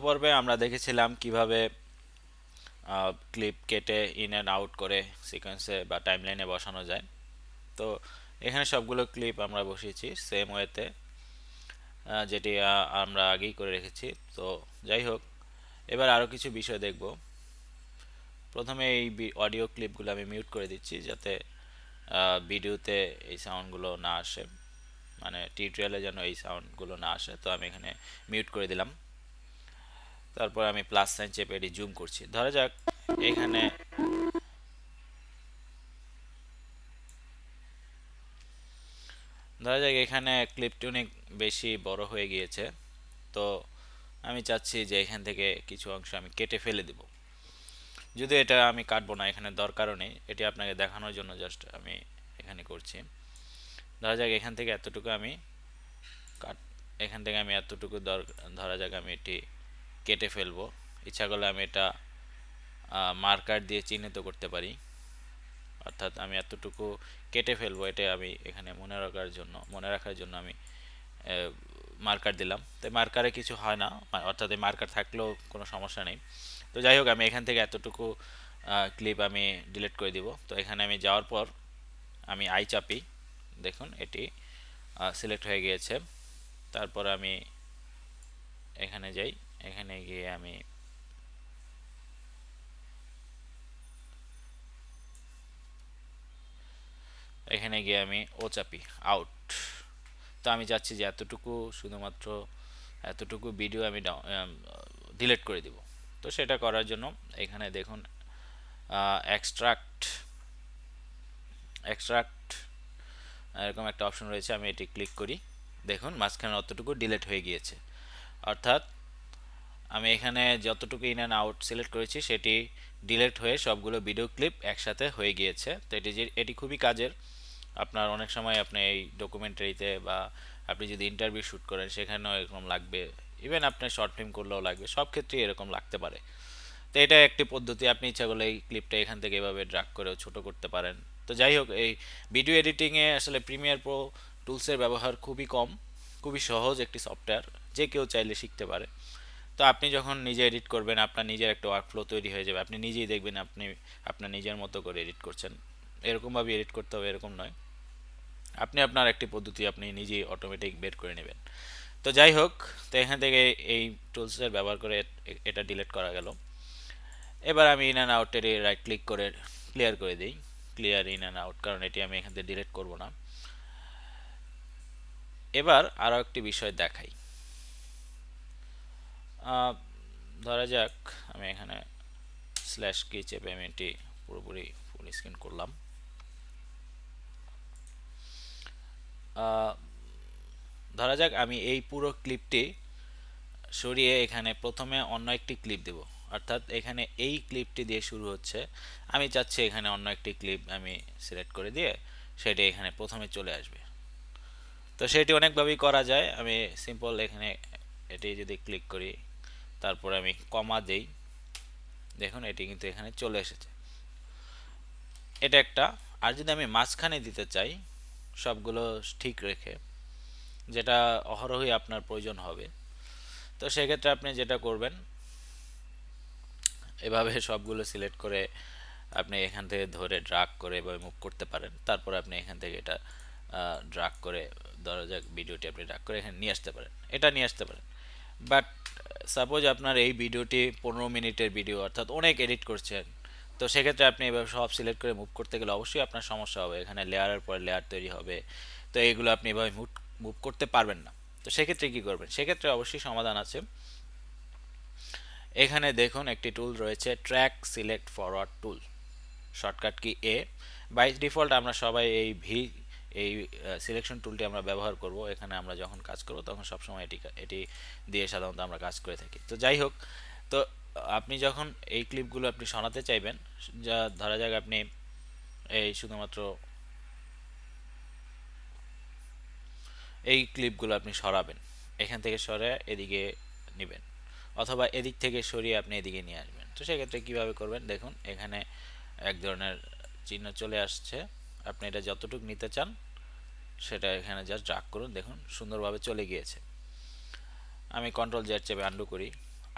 পর্বে আমরা দেখেছিলাম কীভাবে ক্লিপ কেটে ইন অ্যান্ড আউট করে সিকোয়েন্সে বা টাইমলাইনে বসানো যায়। তো এখানে সবগুলো ক্লিপ আমরা বসিয়েছি সেম ওয়েতে যেটি আমরা আগেই করে রেখেছি। তো যাই হোক, এবার আরও কিছু বিষয় দেখব। প্রথমে এই অডিও ক্লিপগুলো আমি মিউট করে দিচ্ছি যাতে ভিডিওতে এই সাউন্ডগুলো না আসে। মানে টিউটোরিয়ালে যেন এই সাউন্ডগুলো না আসে, তো আমি এখানে মিউট করে দিলাম। তারপর আমি প্লাস সাইন চেপে এটি জুম করছি। ধরা যাক, এখানে ধরা যাক এখানে ক্লিপটি অনেক বেশি বড় হয়ে গিয়েছে। তো আমি চাচ্ছি যে এখান থেকে কিছু অংশ আমি কেটে ফেলে দিব। যদি এটা আমি কাটবো না, এখানে দরকারও নেই। এটি আপনাকে দেখানোর জন্য জাস্ট আমি এখানে করছি। ধরা যাক এখান থেকে এতটুকু আমি কাট এখান থেকে আমি এতটুকু ধরা যাক আমি এটি কেটে ফেলব। ইচ্ছা করলে আমি এটা মার্কার দিয়ে চিহ্নিত করতে পারি। অর্থাৎ আমি এতটুকু কেটে ফেলব এটা আমি এখানে মনে রাখার জন্য, মনে রাখার জন্য আমি মার্কার দিলাম। তো মার্কারে কিছু হয় না অর্থাৎ এই মার্কার থাকলেও কোনো সমস্যা নেই। তো যাই হোক, আমি এখান থেকে এতটুকু ক্লিপ আমি ডিলিট করে দিব। তো এখানে আমি যাওয়ার পর আমি আই চাপি। দেখুন, এটি সিলেক্ট হয়ে গিয়েছে। তারপর আমি এখানে যাই। এখানে গিয়ে আমি এখানে গিয়ে আমি ও চাপি আউট তো আমি চাচ্ছি যে এতটুকু, শুধুমাত্র এতটুকু ভিডিও আমি ডিলিট করে দিব। তো সেটা করার জন্য এখানে দেখুন এক্সট্রাক্ট এক্সট্রাক্ট এরকম একটা অপশন রয়েছে, আমি এটি ক্লিক করি। দেখুন, মাঝখানে অতটুকু ডিলিট হয়ে গিয়েছে। অর্থাৎ আমি এখানে যতটুকু ইন অ্যান্ড আউট সিলেক্ট করেছি, সেটি ডিলেট হয়ে সবগুলো ভিডিও ক্লিপ একসাথে হয়ে গিয়েছে। তো এটি যে, এটি খুবই কাজের। আপনার অনেক সময় আপনি এই ডকুমেন্টারিতে বা আপনি যদি ইন্টারভিউ শ্যুট করেন, সেখানেও এরকম লাগবে। ইভেন আপনি শর্ট ফিল্ম করলেও লাগবে। সব ক্ষেত্রেই এরকম লাগতে পারে। তো এটা একটি পদ্ধতি। আপনি ইচ্ছা করলে এই ক্লিপটা এখান থেকে এভাবে ড্রাগ করেও ছোট করতে পারেন। তো যাই হোক, এই ভিডিও এডিটিংয়ে আসলে প্রিমিয়ার প্রো টুলসের ব্যবহার খুবই কম। খুবই সহজ একটি সফটওয়্যার যে কেউ চাইলে শিখতে পারে। তো আপনি যখন নিজে এডিট করবেন, আপনার নিজের একটা ওয়ার্কফ্লো তৈরি হয়ে যাবে। আপনি নিজেই দেখবেন আপনি, আপনার নিজের মতো করে এডিট করছেন। এরকমভাবে এডিট করতে হবে, এরকম নয়। আপনি আপনার একটি পদ্ধতি আপনি নিজেই অটোমেটিক বের করে নেবেন। তো যাই হোক, তো এখান থেকে এই টুলসের ব্যবহার করে এটা ডিলিট করা গেল। এবার আমি ইন অ্যান্ড আউটের রাইট ক্লিক করে ক্লিয়ার করে দিই। ক্লিয়ার ইন অ্যান্ড আউট কারণ এটি আমি এখান থেকে ডিলিট করব না। এবার আরও একটি বিষয় দেখাই। ধরা যাক, আমি এখানে স্ল্যাশ কি চেপে আমি এটি পুরোপুরি ফুল স্ক্রিন করলাম। ধরা যাক, আমি এই পুরো ক্লিপটি সরিয়ে এখানে প্রথমে অন্য একটি ক্লিপ দেব। অর্থাৎ এখানে এই ক্লিপটি দিয়ে শুরু হচ্ছে। আমি চাচ্ছি এখানে অন্য একটি ক্লিপ আমি সিলেক্ট করে দিয়ে সেটি এখানে প্রথমে চলে আসবে। তো সেটি অনেকভাবেই করা যায়। আমি সিম্পল এখানে এটি যদি ক্লিক করি তারপর আমি কমা দেই। দেখুন, এটি কিন্তু এখানে চলে এসেছে। এটা একটা, আর যদি আমি মাঝখানে দিতে চাই, সবগুলো ঠিক রেখে, যেটা অহরহই আপনার প্রয়োজন হবে, তো সেক্ষেত্রে আপনি যেটা করবেন, এভাবে সবগুলো সিলেক্ট করে আপনি এখান থেকে ধরে ড্রাগ করে এভাবে মুভ করতে পারেন। তারপর আপনি এখান থেকে এটা ড্রাগ করে ধরা যাক ভিডিওটি আপনি ড্রাগ করে এখানে নিয়ে আসতে পারেন। এটা নিয়ে আসতে পারেন। বাট সাপোজ আপনার এই ভিডিওটি পনেরো মিনিটের ভিডিও অর্থাৎ অনেক এডিট করছেন, তো সেক্ষেত্রে আপনি এভাবে সব সিলেক্ট করে মুভ করতে গেলে অবশ্যই আপনার সমস্যা হবে। এখানে লেয়ারের পর লেয়ার তৈরি হবে। তো এইগুলো আপনি এভাবে মুভ মুভ করতে পারবেন না। তো সেক্ষেত্রে কী করবেন? সেক্ষেত্রে অবশ্যই সমাধান আছে। এখানে দেখুন একটি টুল রয়েছে track select forward tool shortcut key A by default আমরা সবাই এই ভি এই সিলেকশন টুলটি আমরা ব্যবহার করব। এখানে আমরা যখন কাজ করব তখন সবসময় এটি এটি দিয়ে সাধারণত আমরা কাজ করে থাকি। তো যাই হোক, তো আপনি যখন এই ক্লিপগুলো আপনি শোনাতে চাইবেন, যা, ধরা যাক আপনি এই শুধুমাত্র এই ক্লিপগুলো আপনি সরাবেন। এখান থেকে সরে এদিকে নেবেন, অথবা এদিক থেকে সরিয়ে আপনি এদিকে নিয়ে আসবেন। তো সেক্ষেত্রে কীভাবে করবেন? দেখুন, এখানে এক ধরনের চিহ্ন চলে আসছে। আপনি এটা যতটুকু নিতে চান, সেটা এখানে জাস্ট ড্রাগ করুন। দেখুন, সুন্দরভাবে চলে গিয়েছে। আমি কন্ট্রোল জেড চেপে আন্ডু করি।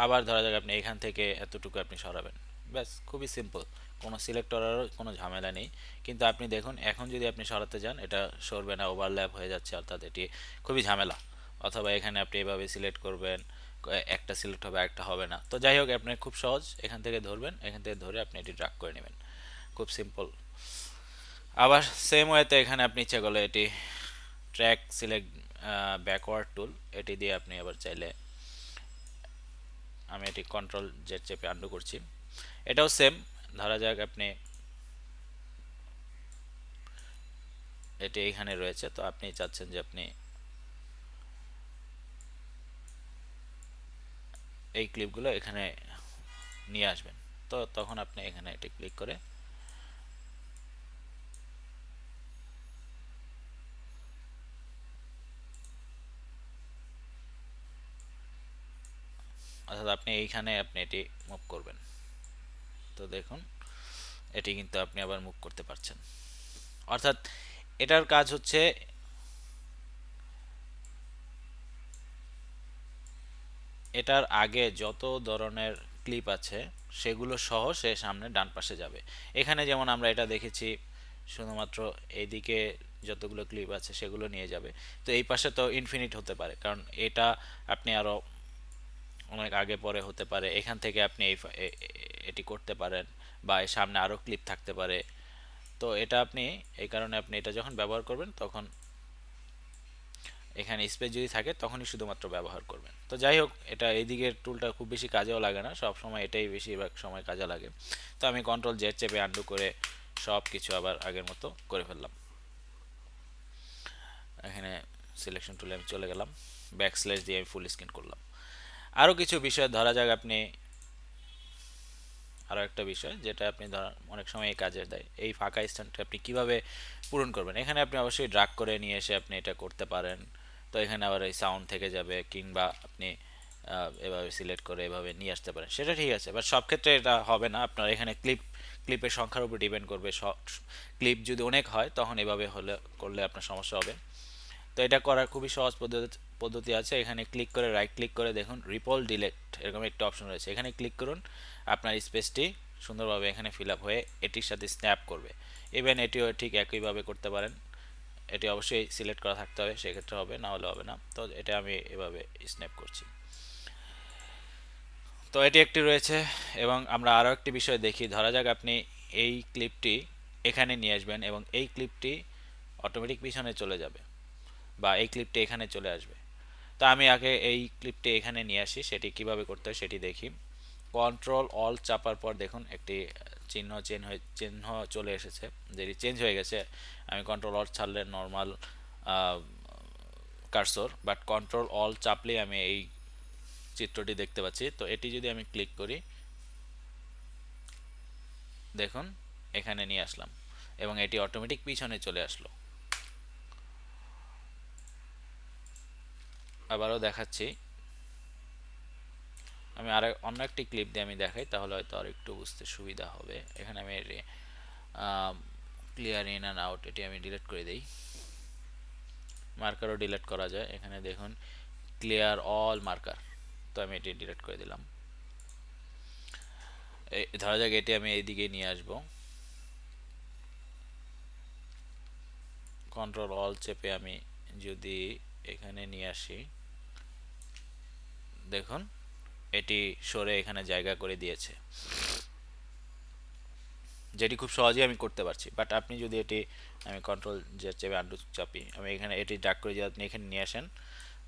আবার ধরা যাক আপনি এখান থেকে এতটুকু আপনি সরাবেন। ব্যাস, খুবই সিম্পল কোনো সিলেক্ট করারও কোনো ঝামেলা নেই। কিন্তু আপনি দেখুন, এখন যদি আপনি সরাতে যান, এটা সরবে না ওভারল্যাপ হয়ে যাচ্ছে, অর্থাৎ এটি খুবই ঝামেলা। অথবা এখানে আপনি এভাবে সিলেক্ট করবেন, একটা সিলেক্ট হবে, একটা হবে না। তো যাই হোক আপনি খুব সহজ। এখান থেকে ধরবেন, এখান থেকে ধরে আপনি এটি ড্রাগ করে নেবেন। খুব সিম্পল আবার সেম ওয়েতে এখানে আপনি ইচ্ছে করলে এটি ট্র্যাক সিলেক্ট ব্যাকওয়ার্ড টুল এটি দিয়ে আপনি আবার চাইলে আমি এটি কন্ট্রোল জেড চেপে আন্ডু করছি। এটাও সেম ধরা যাক আপনি এটি এখানে রয়েছে, তো আপনি চাচ্ছেন যে আপনি এই ক্লিপগুলো এখানে নিয়ে আসবেন। তো তখন আপনি এখানে এটি ক্লিক করে অর্থাৎ আপনি এইখানে আপনি এটি মুভ করবেন। তো দেখুন, এটি কিন্তু আপনি আবার মুভ করতে পারছেন। অর্থাৎ এটার কাজ হচ্ছে এটার আগে যত ধরনের ক্লিপ আছে, সেগুলো সহ সে সামনে ডান পাশে যাবে। এখানে যেমন আমরা এটা দেখেছি, শুধুমাত্র এইদিকে যতগুলো ক্লিপ আছে, সেগুলো নিয়ে যাবে। তো এই পাশে তো ইনফিনিট হতে পারে, কারণ এটা আপনি আরও অনেক আগে পরে হতে পারে। এখান থেকে আপনি এই এটি করতে পারেন বা এর সামনে আরও ক্লিপ থাকতে পারে। তো এটা আপনি, এই কারণে আপনি এটা যখন ব্যবহার করবেন তখন এখানে স্পেস যদি থাকে তখনই শুধুমাত্র ব্যবহার করবেন। তো যাই হোক, এটা এই দিকের টুলটা খুব বেশি কাজেও লাগে না, সব সময় এটাই বেশিরভাগ সময় কাজে লাগে। তো আমি কন্ট্রোল জেড চেপে আন্ডু করে সব কিছু আবার আগের মতো করে ফেললাম। এখানে সিলেকশন টুলে আমি চলে গেলাম। ব্যাক স্ল্যাশ দিয়ে আমি ফুল স্ক্রিন করলাম। আরও কিছু বিষয় ধরা যাক আপনি। আরও একটা বিষয় যেটা আপনি ধরা অনেক সময় এই কাজে দেয়, এই ফাঁকা স্থানটা আপনি কীভাবে পূরণ করবেন? এখানে আপনি অবশ্যই ড্রাগ করে নিয়ে এসে আপনি এটা করতে পারেন। তো এখানে আবার এই সাউন্ড থেকে যাবে কিংবা আপনি এভাবে সিলেক্ট করে এভাবে নিয়ে আসতে পারেন। সেটা ঠিক আছে বাট সব ক্ষেত্রে এটা হবে না। আপনার এখানে ক্লিপ ক্লিপের সংখ্যার উপর ডিপেন্ড করবে। ক্লিপ যদি অনেক হয়, তখন এভাবে হলে, করলে আপনার সমস্যা হবে। তো এটা করার খুবই সহজ পদ্ধতি পদ্ধতি আছে। এখানে ক্লিক করে রাইট ক্লিক করে দেখুন রিপল ডিলেক্ট এরকম একটা অপশন রয়েছে। এখানে ক্লিক করুন, আপনার স্পেসটি সুন্দরভাবে এখানে ফিল আপ হয়ে এটির সাথে স্ন্যাপ করবে। ইভেন এটিও ঠিক একইভাবে করতে পারেন। এটি অবশ্যই সিলেক্ট করা থাকতে হবে, সেক্ষেত্রে হবে, না হলে হবে না। তো এটা আমি এভাবে স্ন্যাপ করছি। তো এটি একটি রয়েছে এবং আমরা আরও একটি বিষয় দেখি। ধরা যাক আপনি এই ক্লিপটি এখানে নিয়ে আসবেন এবং এই ক্লিপটি অটোমেটিক পিছনে চলে যাবে। বা এই ক্লিপটি এখানে চলে আসবে। তা আমি আগে এই ক্লিপটি এখানে নিয়ে আসি, সেটি কীভাবে করতে হয় সেটি দেখি। কন্ট্রোল অল চাপার পর দেখুন একটি চিহ্ন চেঞ্জ হয়ে, চিহ্ন চলে এসেছে। যেটি চেঞ্জ হয়ে গেছে, আমি কন্ট্রোল অল ছাড়লে normal cursor but control all চাপলেই আমি এই চিত্রটি দেখতে পাচ্ছি। তো এটি যদি আমি ক্লিক করি, দেখুন, এখানে নিয়ে আসলাম এবং এটি অটোমেটিক পিছনে চলে আসলো। আবারও দেখাচ্ছি। আমি আর অন্য একটি ক্লিপ দিয়ে আমি দেখাই, তাহলে হয়তো আর একটু বুঝতে সুবিধা হবে। এখানে আমি ক্লিয়ার ইন অ্যান্ড আউট এটি আমি ডিলিট করে দিই। মার্কারও ডিলিট করা যায়। এখানে দেখুন ক্লিয়ার অল মার্কার তো আমি এটি ডিলিট করে দিলাম। ধরা যাক এটি আমি এইদিকে নিয়ে আসব। কন্ট্রোল অল চেপে আমি যদি এখানে নিয়ে আসি। দেখুন, এটি সরে এখানে জায়গা করে দিয়েছে। যেটি খুব সহজেই আমি করতে পারছি বাট আপনি যদি এটি, আমি কন্ট্রোল যে চেপে আন্ডু চাপি, আমি এখানে এটি ডাক করে যদি আপনি এখানে নিয়ে আসেন,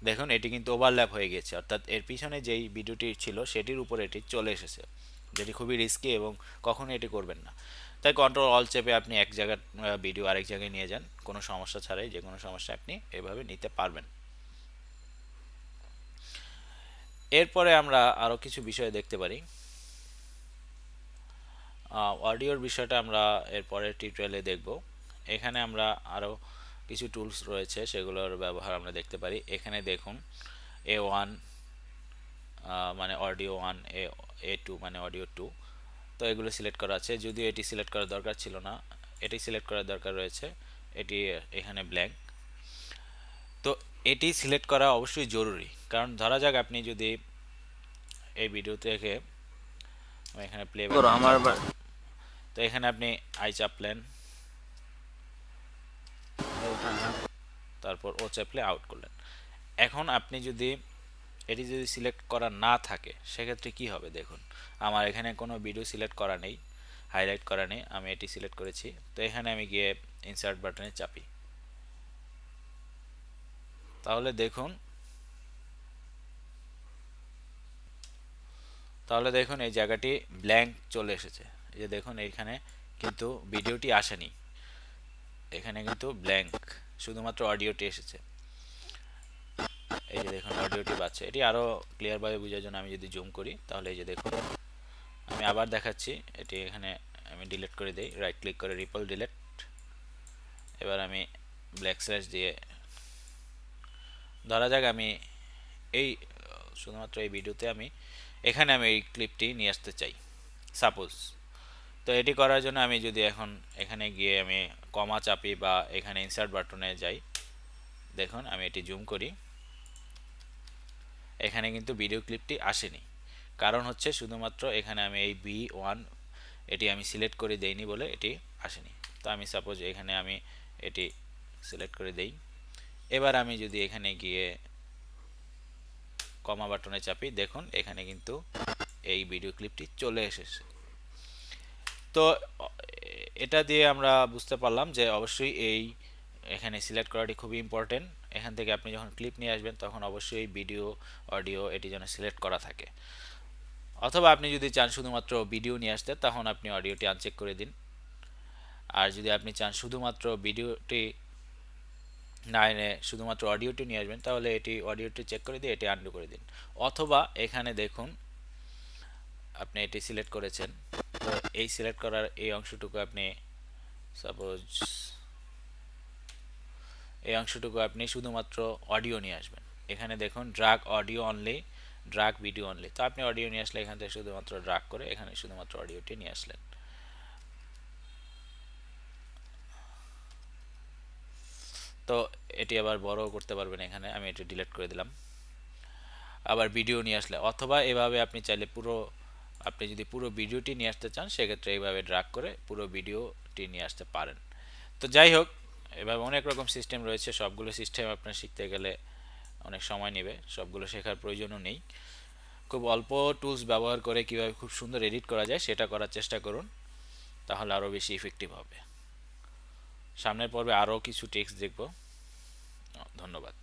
দেখুন এটি কিন্তু ওভারল্যাপ হয়ে গেছে, অর্থাৎ এর পিছনে যেই ভিডিওটি ছিল, সেটির উপর এটি চলে এসেছে, যেটি খুবই রিস্কি এবং কখনো এটি করবেন না। তাই কন্ট্রোল অল চেপে আপনি এক জায়গার ভিডিও আরেক জায়গায় নিয়ে যান, কোনো সমস্যা ছাড়াই যে কোনো সমস্যা আপনি এভাবে নিতে পারবেন। এরপরে আমরা আরও কিছু বিষয় দেখতে পারি। অডিওর বিষয়টা আমরা এরপরের টিউটোরিয়ালে দেখব। এখানে আমরা আরও কিছু টুলস রয়েছে, সেগুলোর ব্যবহার আমরা দেখতে পারি। এখানে দেখুন এ ওয়ান মানে audio one A A two মানে অডিও টু তো এগুলো সিলেক্ট করা আছে। যদিও এটি সিলেক্ট করার দরকার ছিল না, এটি সিলেক্ট করার দরকার রয়েছে। এটি এখানে ব্ল্যাঙ্ক তো এটি সিলেক্ট করা অবশ্যই জরুরি। কারণ ধরা যাক আপনি যদি এই ভিডিও থেকে এখানে প্লে করো আমার তো এখানে আপনি আই চাপলেন। তারপর ও চাপলে আউট করলেন। এখন আপনি যদি এটি যদি সিলেক্ট করা না থাকে সেক্ষেত্রে কি হবে দেখুন। আমার এখানে কোনো ভিডিও সিলেক্ট করা নেই হাইলাইট করা নেই আমি এটি সিলেক্ট করেছি। তো এখানে আমি গিয়ে ইনসার্ট বাটনে চাপি। তাহলে দেখুন। তাহলে দেখুন এই জায়গাটি ব্ল্যাঙ্ক চলে এসেছে। এই যে দেখুন এইখানে কিন্তু ভিডিওটি আসেনি। এখানে কিন্তু ব্ল্যাঙ্ক শুধুমাত্র অডিওটি এসেছে। এই যে দেখুন অডিওটি পাচ্ছে এটি আরও ক্লিয়ারভাবে বোঝার জন্য আমি যদি জুম করি, তাহলে এই যে দেখুন, আমি আবার দেখাচ্ছি। এটি এখানে আমি ডিলিট করে দিই। রাইট ক্লিক করে রিপল ডিলিট এবার আমি ব্ল্যাক স্ল্যাশ দিয়ে ধরা যাক আমি এই, শুধুমাত্র এই ভিডিওতে আমি, এখানে আমি এই ক্লিপটি নিয়ে আসতে চাই। সাপোজ তো এটি করার জন্য আমি যদি এখন এখানে গিয়ে আমি কমা চাপি বা এখানে ইনসার্ট বাটনে যাই, দেখুন আমি এটি জুম করি। এখানে কিন্তু ভিডিও ক্লিপটি আসেনি। কারণ হচ্ছে শুধুমাত্র এখানে আমি এই বি ওয়ান এটি আমি সিলেক্ট করে দেইনি বলে এটি আসেনি। তো আমি সাপোজ এখানে আমি এটি সিলেক্ট করে দেই। এবার আমি যদি এখানে গিয়ে কমা বাটনে চাপি, দেখুন এখানে কিন্তু এই ভিডিও ক্লিপটি চলে এসেছে। তো, এটা দিয়ে আমরা বুঝতে পারলাম যে অবশ্যই এই এখানে সিলেক্ট করাটি খুবই ইম্পর্টেন্ট এখান থেকে আপনি যখন ক্লিপ নিয়ে আসবেন, তখন অবশ্যই ভিডিও অডিও এটি যেন সিলেক্ট করা থাকে। অথবা আপনি যদি চান শুধুমাত্র ভিডিও নিয়ে আসতে, তখন আপনি অডিওটি আনচেক করে দিন। আর যদি আপনি চান শুধুমাত্র ভিডিওটি না এনে শুধুমাত্র অডিওটি নিয়ে আসবেন, তাহলে এটি অডিওটি চেক করে দিয়ে এটি আনডু করে দিন। অথবা এখানে দেখুন, আপনি এটি সিলেক্ট করেছেন, তো এই সিলেক্ট করার এই অংশটুকু আপনি সাপোজ এই অংশটুকু আপনি শুধুমাত্র অডিও নিয়ে আসবেন। এখানে দেখুন drag audio only drag video only তো আপনি অডিও নিয়ে আসলে এখান থেকে শুধুমাত্র ড্রাগ করে এখানে শুধুমাত্র অডিওটি নিয়ে আসলেন। তো এটি আবার বড় করতে পারবেন এখানে, আমি এটি ডিলিট করে দিলাম। আবার ভিডিও নিয়ে আসলে, অথবা এভাবে আপনি চাইলে পুরো, আপনি যদি পুরো ভিডিওটি নিয়ে আসতে চান, সেক্ষেত্রে এইভাবে ড্রাগ করে পুরো ভিডিওটি নিয়ে আসতে পারেন। তো যাই হোক, এভাবে অনেক রকম সিস্টেম রয়েছে, সবগুলো সিস্টেম আপনার শিখতে গেলে অনেক সময় নেবে, সবগুলো শেখার প্রয়োজনও নেই। খুব অল্প টুলস ব্যবহার করে কীভাবে খুব সুন্দর এডিট করা যায়, সেটা করার চেষ্টা করুন, তাহলে আরও বেশি ইফেক্টিভ হবে। সামনের পর্বে আরও কিছু টেক্সট দেখব। ধন্যবাদ।